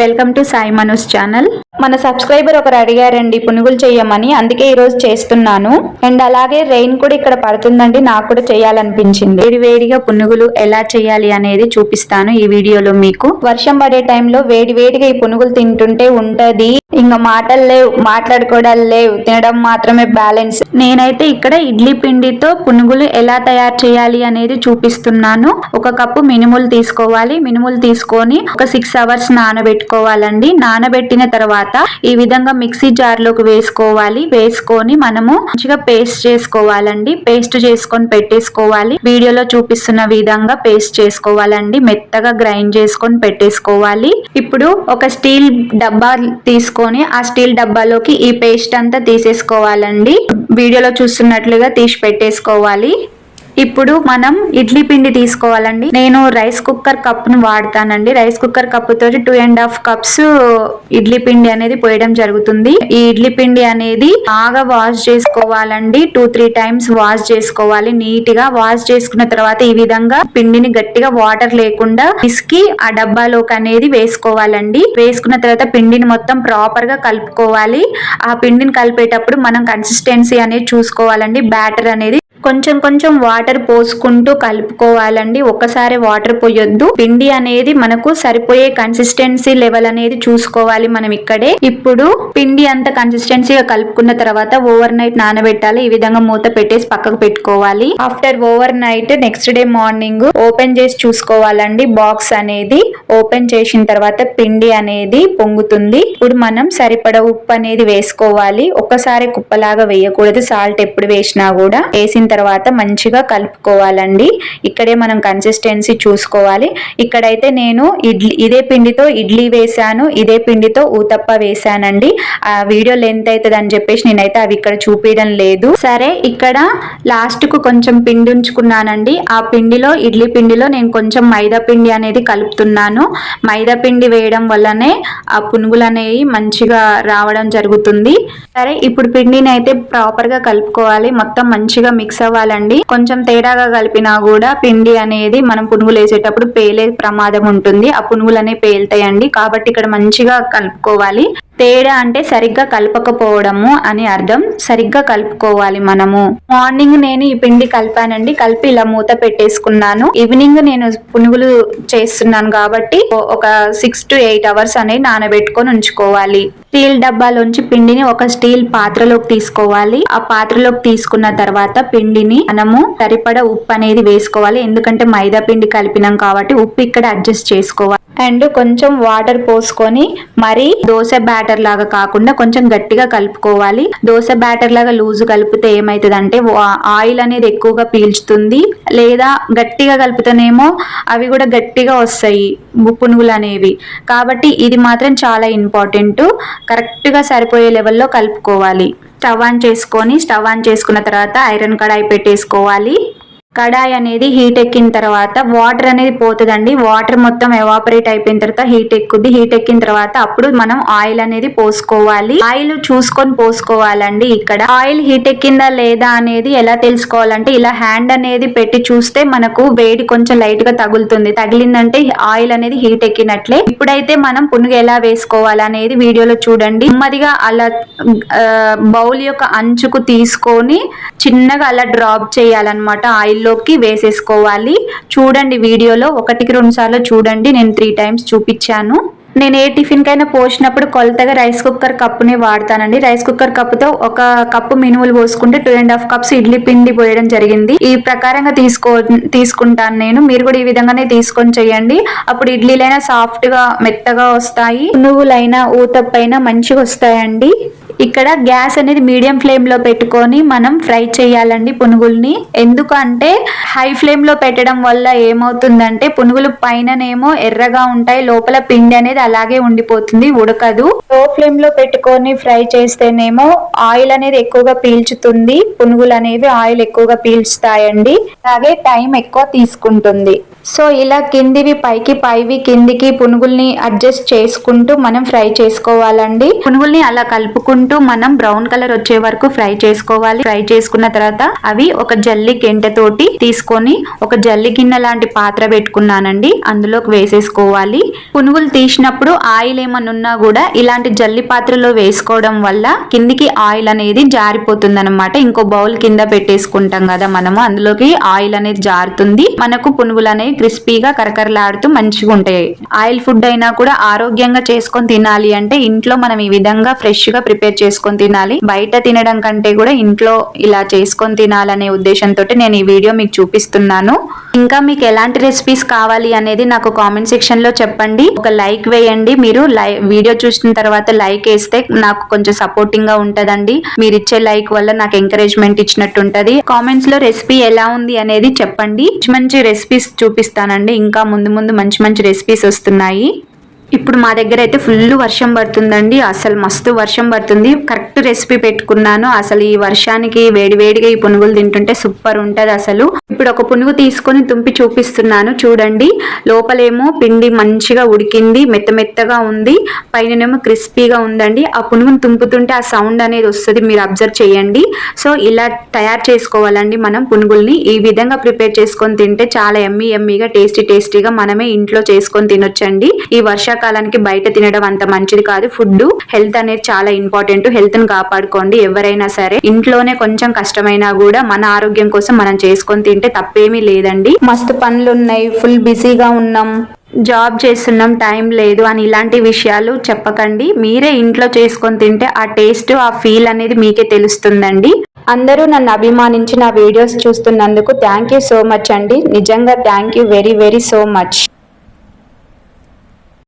Welcome to Sai Manoj channel. మన subscriber ఒకరు అడిగారండి పునుగులు చేయమని అందుకే ఈ రోజు చేస్తున్నాను. అండ్ అలాగే రెయిన్ కూడా ఇక్కడ పడుతుందండి నాకు కూడా చేయాలనిపించింది. వేడి వేడిగా పునుగులు ఎలా చేయాలి అనేది చూపిస్తాను ఈ వీడియోలో మీకు. వర్షం పడే టైంలో వేడి వేడిగా ఈ పునుగులు తింటుంటే ఉంటది. ఇంకా మాటలు లేవు మాట్లాడుకోవడాలు లేవు తినడం మాత్రమే బ్యాలెన్స్. నేనైతే ఇక్కడ ఇడ్లీ పిండితో పునుగులు ఎలా తయారు చేయాలి అనేది చూపిస్తున్నాను. ఒక కప్పు మినుములు తీసుకోవాలి. మినుములు తీసుకొని ఒక సిక్స్ అవర్స్ నానబెట్టుకోవాలండి నానబెట్టిన తర్వాత ఈ విధంగా మిక్సీ జార్లోకి వేసుకోవాలి. వేసుకొని మనము మంచిగా పేస్ట్ చేసుకోవాలండి. పేస్ట్ చేసుకొని పెట్టేసుకోవాలి. వీడియోలో చూపిస్తున్న విధంగా పేస్ట్ చేసుకోవాలండి. మెత్తగా గ్రైండ్ చేసుకొని పెట్టేసుకోవాలి. ఇప్పుడు ఒక స్టీల్ డబ్బా తీసుకొని ఆ స్టీల్ డబ్బాలోకి ఈ పేస్ట్ అంతా తీసేసుకోవాలండి. వీడియోలో చూస్తున్నట్లుగా తీసి పెట్టేసుకోవాలి. ఇప్పుడు మనం ఇడ్లీ పిండి తీసుకోవాలండి. నేను రైస్ కుక్కర్ కప్ను వాడతానండి. రైస్ కుక్కర్ కప్ తోటి two and half cups idli పిండి అనేది పోయడం జరుగుతుంది. ఈ ఇడ్లీ పిండి అనేది బాగా వాష్ చేసుకోవాలండి. టూ త్రీ టైమ్స్ వాష్ చేసుకోవాలి. నీట్గా వాష్ చేసుకున్న తర్వాత ఈ విధంగా పిండిని గట్టిగా వాటర్ లేకుండా పిసికి ఆ డబ్బాలోకి అనేది వేసుకోవాలండి. వేసుకున్న తర్వాత పిండిని మొత్తం ప్రాపర్గా కలుపుకోవాలి. ఆ పిండిని కలిపేటప్పుడు మనం కన్సిస్టెన్సీ అనేది చూసుకోవాలండి. బ్యాటర్ అనేది కొంచెం కొంచెం వాటర్ పోసుకుంటూ కలుపుకోవాలండి. ఒకసారి వాటర్ పోయొద్దు. పిండి అనేది మనకు సరిపోయే కన్సిస్టెన్సీ లెవెల్ అనేది చూసుకోవాలి మనం ఇక్కడే. ఇప్పుడు పిండి అంత కన్సిస్టెన్సీగా కలుపుకున్న తర్వాత ఓవర్ నైట్ నానబెట్టాలి. ఈ విధంగా మూత పెట్టేసి పక్కకు పెట్టుకోవాలి. After overnight next day morning open చేసి చూసుకోవాలండి. బాక్స్ అనేది ఓపెన్ చేసిన తర్వాత పిండి అనేది పొంగుతుంది. ఇప్పుడు మనం సరిపడ ఉప్పు అనేది వేసుకోవాలి. ఒక్కసారి కుప్పలాగా వేయకూడదు. సాల్ట్ ఎప్పుడు వేసినా కూడా వేసిన తర్వాత మంచిగా కలుపుకోవాలండి. ఇక్కడే మనం కన్సిస్టెన్సీ చూసుకోవాలి. ఇక్కడైతే నేను ఇడ్లీ ఇదే పిండితో ఇడ్లీ వేసాను ఇదే పిండితో ఊతప్ప వేశానండి. ఆ వీడియో లెంత్ అవుతుంది అని చెప్పేసి నేనైతే అవి ఇక్కడ చూపించడం లేదు. సరే ఇక్కడ లాస్ట్కు కొంచెం పిండి ఉంచుకున్నానండి. ఆ పిండిలో ఇడ్లీ పిండిలో నేను కొంచెం మైదా పిండి అనేది కలుపుతున్నాను. మైదా పిండి వేయడం వల్లనే ఆ పునుగులు అనేవి మంచిగా రావడం జరుగుతుంది. సరే ఇప్పుడు పిండిని అయితే ప్రాపర్గా కలుపుకోవాలి. మొత్తం మంచిగా మిక్స్ అవ్వాలండి కొంచెం తేడాగా కలిపినా కూడా పిండి అనేది మనం పునుగులు వేసేటప్పుడు పేలే ప్రమాదం ఉంటుంది. ఆ పునుగులు అనేవి పేలుతాయండి. కాబట్టి ఇక్కడ మంచిగా కలుపుకోవాలి. తేడా అంటే సరిగ్గా కలపకపోవడము అని అర్థం. సరిగ్గా కలుపుకోవాలి మనము. మార్నింగ్ నేను ఈ పిండి కలిపానండి. కలిపి ఇలా మూత పెట్టేసుకున్నాను. ఈవినింగ్ నేను పునుగులు చేస్తున్నాను కాబట్టి ఒక సిక్స్ టు ఎయిట్ అవర్స్ అనేది నానబెట్టుకొని ఉంచుకోవాలి. స్టీల్ డబ్బాలోంచి పిండిని ఒక స్టీల్ పాత్రలోకి తీసుకోవాలి. ఆ పాత్రలోకి తీసుకున్న తర్వాత పిండిని మనము సరిపడా ఉప్పు అనేది వేసుకోవాలి. ఎందుకంటే మైదా పిండి కలిపినాం కాబట్టి ఉప్పు ఇక్కడ అడ్జస్ట్ చేసుకోవాలి. అండ్ కొంచెం వాటర్ పోసుకొని మరి దోశ బ్యాటర్ లాగా కాకుండా కొంచెం గట్టిగా కలుపుకోవాలి. దోశ బ్యాటర్ లాగా లూజ్ కలిపితే ఏమైతుంది అంటే ఆయిల్ అనేది ఎక్కువగా పీల్చుతుంది. లేదా గట్టిగా కలుపుతేనేమో అవి కూడా గట్టిగా వస్తాయి. పునుగులు అనేవి. కాబట్టి ఇది మాత్రం చాలా ఇంపార్టెంట్. కరెక్ట్గా సరిపోయే లెవెల్లో కలుపుకోవాలి. స్టవ్ ఆన్ చేసుకొని స్టవ్ ఆన్ చేసుకున్న తర్వాత ఐరన్ కడాయి పెట్టేసుకోవాలి. కడాయి అనేది హీట్ ఎక్కిన తర్వాత వాటర్ అనేది పోతుందండి. వాటర్ మొత్తం ఎవాపరేట్ అయిపోయిన తర్వాత హీట్ ఎక్కుద్ది. హీట్ ఎక్కిన తర్వాత అప్పుడు మనం ఆయిల్ అనేది పోసుకోవాలి. ఆయిల్ చూసుకొని పోసుకోవాలండి ఇక్కడ. ఆయిల్ హీట్ ఎక్కిందా లేదా అనేది ఎలా తెలుసుకోవాలంటే ఇలా హ్యాండ్ అనేది పెట్టి చూస్తే మనకు వేడి కొంచెం లైట్గా తగులుతుంది. తగిలిందంటే ఆయిల్ అనేది హీట్ ఎక్కినట్లే. ఇప్పుడైతే మనం పునుగు ఎలా వేసుకోవాలి అనేది వీడియోలో చూడండి. నెమ్మదిగా అలా బౌల్ యొక్క అంచుకు తీసుకొని చిన్నగా అలా డ్రాప్ చేయాలన్నమాట. ఆయిల్ ఆయిల్లోకి వేసేసుకోవాలి. చూడండి వీడియోలో ఒకటికి రెండు సార్లు చూడండి. నేను త్రీ టైమ్స్ చూపించాను. నేను ఏ టిఫిన్కైనా పోసినప్పుడు కొలతగా రైస్ కుక్కర్ కప్పునే వాడతానండి. రైస్ కుక్కర్ కప్పుతో ఒక కప్పు మినుములు పోసుకుంటే two and half cups idli పిండి పోయడం జరిగింది. ఈ ప్రకారంగా తీసుకో తీసుకుంటాను నేను. మీరు కూడా ఈ విధంగానే తీసుకొని చేయండి. అప్పుడు ఇడ్లీలైనా సాఫ్ట్గా మెత్తగా వస్తాయి. నువ్వులైనా ఊతప్పైనా మంచిగా వస్తాయండి. ఇక్కడ గ్యాస్ అనేది మీడియం ఫ్లేమ్లో పెట్టుకొని మనం ఫ్రై చేయాలండి పునుగుల్ని. ఎందుకంటే హై ఫ్లేమ్లో పెట్టడం వల్ల ఏమవుతుందంటే పునుగులు పైననేమో ఎర్రగా ఉంటాయి లోపల పిండి అనేది అలాగే ఉండిపోతుంది ఉడకదు. లో ఫ్లేమ్లో పెట్టుకొని ఫ్రై చేస్తేనేమో ఆయిల్ అనేది ఎక్కువగా పీల్చుతుంది పునుగులు అనేవి ఆయిల్ ఎక్కువగా పీల్చుతాయండి. అలాగే టైం ఎక్కువ తీసుకుంటుంది. సో ఇలా కిందివి పైకి పైవి కిందికి పునుగుల్ని అడ్జస్ట్ చేసుకుంటూ మనం ఫ్రై చేసుకోవాలండి. పునుగుల్ని అలా కలుపుకుంటూ మనం బ్రౌన్ కలర్ వచ్చే వరకు ఫ్రై చేసుకోవాలి. ఫ్రై చేసుకున్న తర్వాత అవి ఒక జల్లి గెంటెతోటి తీసుకొని ఒక జల్లి గిన్నె లాంటి పాత్ర పెట్టుకున్నానండి. అందులోకి వేసేసుకోవాలి. పునుగులు తీసినప్పుడు ఆయిల్ ఏమన్నా ఉన్నా కూడా ఇలాంటి జల్లి పాత్రలో వేసుకోవడం వల్ల కిందికి ఆయిల్ అనేది జారిపోతుంది అనమాట ఇంకో బౌల్ కింద పెట్టేసుకుంటాం కదా మనము. అందులోకి ఆయిల్ అనేది జారుతుంది. మనకు పునుగులు అనేవి క్రిస్పీగా కరకరలాడుతూ మంచిగా ఉంటాయి. ఆయిల్ ఫుడ్ అయినా కూడా ఆరోగ్యంగా చేసుకొని తినాలి అంటే ఇంట్లో మనం ఈ విధంగా ఫ్రెష్గా ప్రిపేర్ చేసుకొని తినాలి. బయట తినడం కంటే కూడా ఇంట్లో ఇలా చేసుకొని తినాలనే ఉద్దేశంతో నేను ఈ వీడియో మీకు చూపిస్తున్నాను. ఇంకా మీకు ఎలాంటి రెసిపీస్ కావాలి అనేది నాకు కామెంట్ సెక్షన్లో చెప్పండి. ఒక లైక్ వేయండి. మీరు లై వీడియో చూసిన తర్వాత లైక్ వేస్తే నాకు కొంచెం సపోర్టింగ్గా ఉంటదండి. మీరు ఇచ్చే లైక్ వల్ల నాకు ఎంకరేజ్మెంట్ ఇచ్చినట్టు ఉంటది. కామెంట్స్లో రెసిపీ ఎలా ఉంది అనేది చెప్పండి. మంచి మంచి రెసిపీస్ చూపిస్తానండి. ఇంకా ముందు ముందు మంచి మంచి రెసిపీస్ వస్తున్నాయి. ఇప్పుడు మా దగ్గర అయితే ఫుల్ వర్షం పడుతుందండి. అసలు మస్తు వర్షం పడుతుంది. కరెక్ట్ రెసిపీ పెట్టుకున్నాను. అసలు ఈ వర్షానికి వేడివేడిగా ఈ పునుగులు తింటుంటే సూపర్ ఉంటుంది అసలు. ఇప్పుడు ఒక పునుగు తీసుకొని తుంపి చూపిస్తున్నాను. చూడండి. లోపలేమో పిండి మంచిగా ఉడికింది. మెత్త మెత్తగా ఉంది. పైననేమో క్రిస్పీగా ఉందండి. ఆ పునుగును తుంపుతుంటే ఆ సౌండ్ అనేది వస్తుంది. మీరు అబ్జర్వ్ చేయండి. సో ఇలా తయారు చేసుకోవాలండి మనం పునుగుల్ని. ఈ విధంగా ప్రిపేర్ చేసుకొని తింటే చాలా ఎమ్మీ ఎమ్మీగా టేస్టీ టేస్టీగా మనమే ఇంట్లో చేసుకొని తినొచ్చండి. ఈ వర్షాకాలానికి బయట తినడం అంత మంచిది కాదు. ఫుడ్ హెల్త్ అనేది చాలా ఇంపార్టెంట్. హెల్త్ని కాపాడుకోండి ఎవరైనా సరే. ఇంట్లోనే కొంచెం కష్టమైనా కూడా మన ఆరోగ్యం కోసం మనం చేసుకొని తింటే తప్పేమీ లేదండి. మస్తు పనులు ఉన్నాయి ఫుల్ బిజీగా ఉన్నాం. జాబ్ చేస్తున్నాం టైం లేదు అని ఇలాంటి విషయాలు చెప్పకండి. మీరే ఇంట్లో చేసుకొని తింటే ఆ టేస్ట్ ఆ ఫీల్ అనేది మీకే తెలుస్తుందండి. అందరూ నన్ను అభిమానించి నా వీడియోస్ చూస్తున్నందుకు థ్యాంక్ యూ సో మచ్ అండి. నిజంగా thank you very very so much.